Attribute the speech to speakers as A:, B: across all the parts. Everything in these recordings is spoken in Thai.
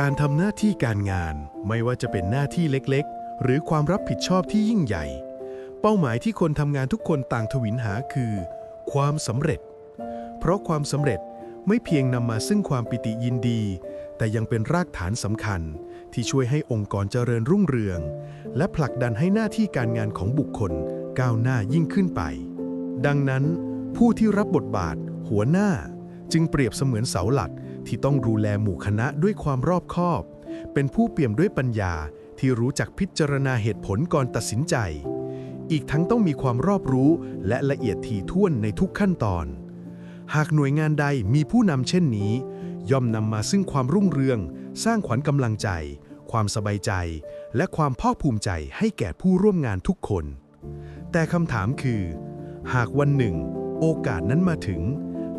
A: การทำหน้าที่การงานไม่ว่าจะเป็นหน้าที่เล็กๆ หรือความรับผิดชอบที่ยิ่งใหญ่ เป้าหมายที่คนทำงานทุกคนต่างทวินหาคือ ความสำเร็จ เพราะความสำเร็จไม่เพียงนำมาซึ่งความปิติยินดี แต่ยังเป็นรากฐานสำคัญ ที่ช่วยให้องค์กรเจริญรุ่งเรือง และผลักดันให้หน้าที่การงานของบุคคลก้าวหน้ายิ่งขึ้นไป ดังนั้น ผู้ที่รับบทบาท หัวหน้า จึงเปรียบเสมือนเสาหลัก ที่ต้องดูแลหมู่คณะด้วยความรอบคอบ เป็นผู้เปี่ยมด้วยปัญญาที่รู้จักพิจารณาเหตุผลก่อนตัดสินใจ อีกทั้งต้องมีความรอบรู้และละเอียดถี่ถ้วนในทุกขั้นตอน หากหน่วยงานใดมีผู้นำเช่นนี้ ย่อมนำมาซึ่งความรุ่งเรือง สร้างขวัญกำลังใจ ความสบายใจ และความภาคภูมิใจให้แก่ผู้ร่วมงานทุกคน แต่คำถามคือ หากวันหนึ่ง โอกาสนั้นมาถึง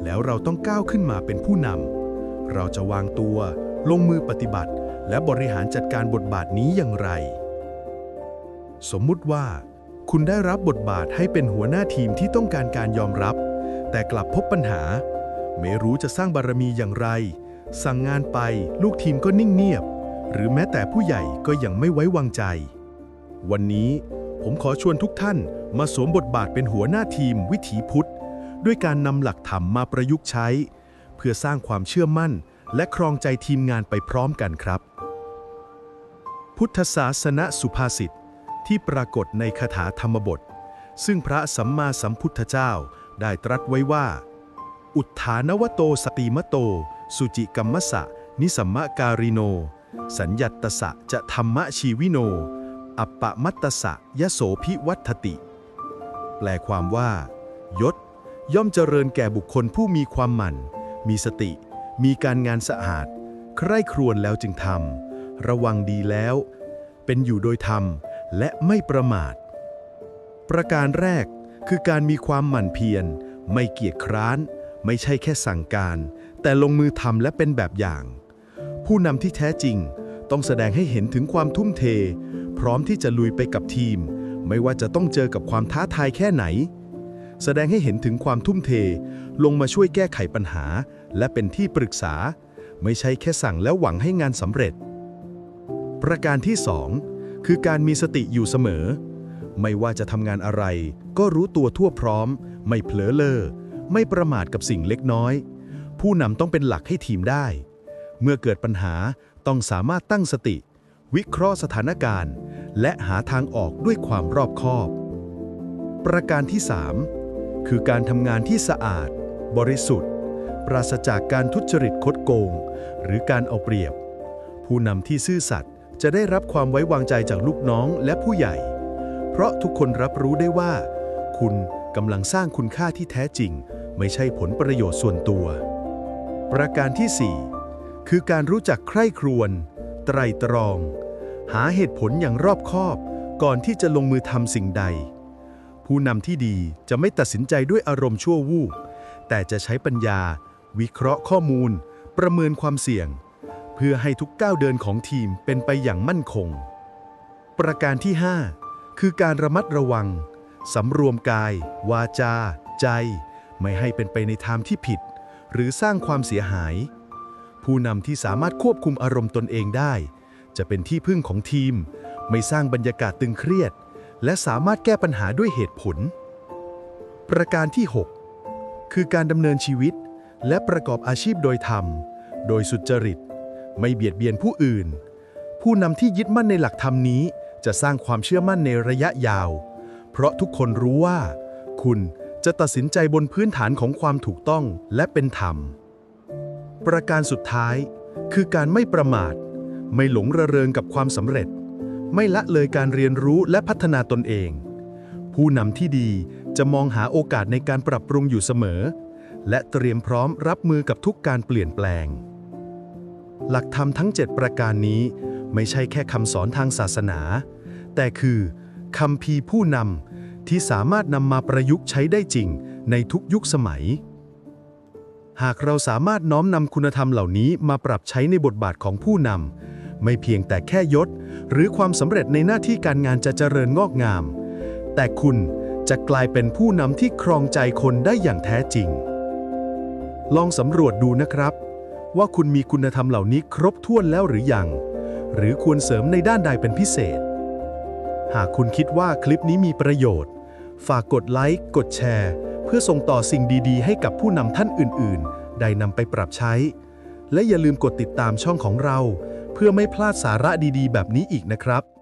A: แล้วเราต้องก้าวขึ้นมาเป็นผู้นำ เราจะวางตัว ลงมือปฏิบัติ และบริหารจัดการบทบาทนี้อย่างไร สมมุติว่า คุณได้รับบทบาทให้เป็นหัวหน้าทีมที่ต้องการการยอมรับ แต่กลับพบปัญหา ไม่รู้จะสร้างบารมีอย่างไร สั่งงานไปลูกทีมก็นิ่งเงียบ หรือแม้แต่ผู้ใหญ่ก็ยังไม่ไว้วางใจ วันนี้ผมขอชวนทุกท่านมาสวมบทบาทเป็นหัวหน้าทีมวิถีพุทธ ด้วยการนำหลักธรรมมาประยุกต์ใช้ เพื่อสร้างความเชื่อมั่น และครองใจทีมงานไปพร้อมกันครับ พุทธศาสนสุภาษิตที่ปรากฏในคาถาธรรมบท ซึ่งพระสัมมาสัมพุทธเจ้าได้ตรัสไว้ว่า อุทธานวโตสติมโต สุจิกัมมสะ นิสัมมะการิโน สัญญัตตสะจะธรรมะชีวิโน อัปปะมัตตสะยะโสพิวัตติ แปลความว่า ยศ ย่อมเจริญแก่บุคคลผู้มีความหมั่น มีสติ มีการงานสะอาด ใคร่ครวญแล้วจึงทำระวังดีแล้ว เป็นอยู่โดยธรรมและไม่ประมาท ประการแรกคือการมีความหมั่นเพียร ไม่เกียจคร้าน ไม่ใช่แค่สั่งการ แต่ลงมือทำและเป็นแบบอย่าง ผู้นำที่แท้จริงต้องแสดงให้เห็นถึงความทุ่มเท พร้อมที่จะลุยไปกับทีม ไม่ว่าจะต้องเจอกับความท้าทายแค่ไหน แสดงให้เห็นถึงความทุ่มเท ลงมาช่วยแก้ไขปัญหา และเป็นที่ปรึกษา ไม่ใช่แค่สั่งแล้วหวังให้งานสำเร็จ ประการที่ 2 คือการมีสติอยู่เสมอ ไม่ว่าจะทำงานอะไร ก็รู้ตัวทั่วพร้อม ไม่เผลอเลอไม่ประมาทกับสิ่งเล็กน้อย ผู้นำต้องเป็นหลักให้ทีมได้ เมื่อเกิดปัญหาต้องสามารถตั้งสติ วิเคราะห์สถานการณ์ และหาทางออกด้วยความรอบคอบ ประการที่ 3 คือการทำงานที่สะอาด บริสุทธิ์ ปราศจากการทุจริตคดโกง หรือการเอาเปรียบ ผู้นำที่ซื่อสัตย์จะได้รับความไว้วางใจจากลูกน้องและผู้ใหญ่ เพราะทุกคนรับรู้ได้ว่า คุณกำลังสร้างคุณค่าที่แท้จริง ไม่ใช่ผลประโยชน์ส่วนตัว ประการที่ 4 คือการรู้จักใคร่ครวญไตรตรอง หาเหตุผลอย่างรอบคอบ ก่อนที่จะลงมือทำสิ่งใด ผู้นำที่ดีจะไม่ตัดสินใจด้วยอารมณ์ชั่ววูบแต่จะใช้ปัญญา วิเคราะห์ข้อมูล ประเมินความเสี่ยง เพื่อให้ทุกก้าวเดินของทีมเป็นไปอย่างมั่นคง ประการที่ 5 คือการระมัดระวังสำรวมกาย วาจา ใจ ไม่ให้เป็นไปในทางที่ผิด หรือสร้างความเสียหาย ผู้นำที่สามารถควบคุมอารมณ์ตนเองได้ จะเป็นที่พึ่งของทีม ไม่สร้างบรรยากาศตึงเครียด และสามารถแก้ปัญหาด้วยเหตุผล ประการที่ 6 คือการดำเนินชีวิต และประกอบอาชีพโดยธรรม โดยสุจริต ไม่เบียดเบียนผู้อื่น ผู้นำที่ยึดมั่นในหลักธรรมนี้ จะสร้างความเชื่อมั่นในระยะยาว เพราะทุกคนรู้ว่า คุณจะตัดสินใจบนพื้นฐานของความถูกต้องและเป็นธรรม ประการสุดท้าย คือการไม่ประมาท ไม่หลงระเริงกับความสำเร็จ ไม่ละเลยการเรียนรู้และพัฒนาตนเอง ผู้นำที่ดีจะมองหาโอกาสในการปรับปรุงอยู่เสมอ และเตรียมพร้อมรับมือกับทุกการเปลี่ยนแปลง หลักธรรมทั้ง 7 ประการนี้ ไม่ใช่แค่คำสอนทางศาสนา แต่คือคำพีผู้นำที่สามารถนำมาประยุกต์ใช้ได้จริงในทุกยุคสมัย หากเราสามารถน้อมนำคุณธรรมเหล่านี้มาปรับใช้ในบทบาทของผู้นำ ไม่เพียงแต่แค่ยศ หรือความสำเร็จในหน้าที่การงานจะเจริญงอกงาม แต่คุณจะกลายเป็นผู้นำที่ครองใจคนได้อย่างแท้จริง ลองสำรวจดูนะครับ ว่าคุณมีคุณธรรมเหล่านี้ครบถ้วนแล้วหรือยัง หรือควรเสริมในด้านใดเป็นพิเศษ หากคุณคิดว่าคลิปนี้มีประโยชน์ ฝากกดไลค์กดแชร์ เพื่อส่งต่อสิ่งดีๆ ให้กับผู้นำท่านอื่น ๆ ได้นำไปปรับใช้ และอย่าลืมกดติดตามช่องของเรา เพื่อไม่พลาดสาระดีๆ แบบนี้อีกนะครับ